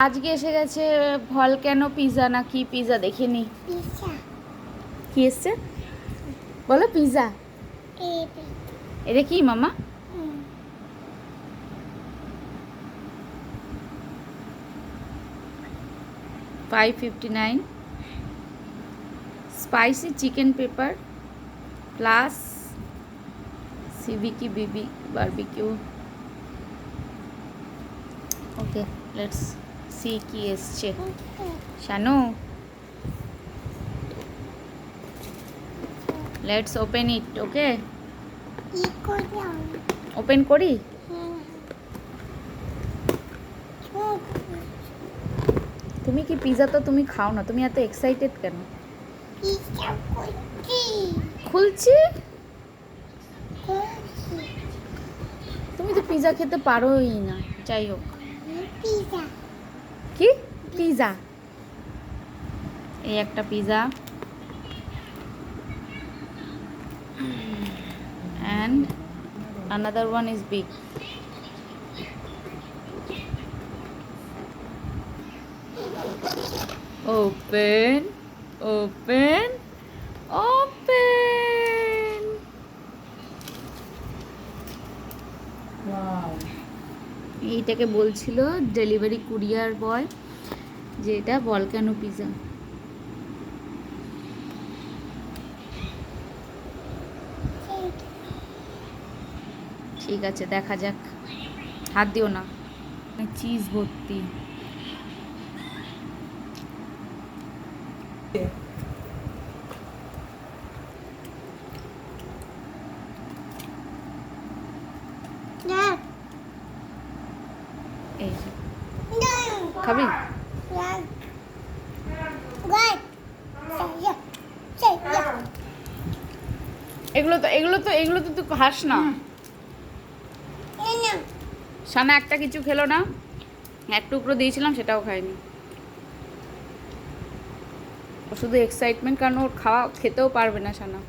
আজকে এসে গেছে ভলক্যানো পিৎজা না কি পিৎজা দেখিনি কি এসছে? বলো পিৎজা এ এটা কি মামা? Five fifty nine spicy chicken pepper plus সিবিকি বিবি বারবিকিউ ওকে লেটস সি কি এসছে? Sanu? Let's open it okay open করি তুমি কি পিৎজা তো তুমি খাও না তুমি এত এক্সাইটেড কেন? খুলছি। তুমি তো পিৎজা খেতে পারোই না যাই হোক। পিসা কি পিৎজা এই একটা pizza and another one is big open open open এইটাকে বলছিল ডেলিভারি কুরিয়ার বয় যে এটা ভলক্যানো পিৎজা ঠিক আছে দেখা যাক। হাত দিও না। চিজ ভর্তি। দেখ এই খাবি দেখ দেখ সাইয়া সাইয়া এগুলো তো এগুলো তো এগুলো তো তুই খাস না। না সানা একটা কিছু খেলো না। এক টুকরো দিয়েছিলাম সেটাও খায়নি ও শুধু এক্সাইটমেন্ট কারণ ওর খাওয়া খেতেও পারবে না সানা।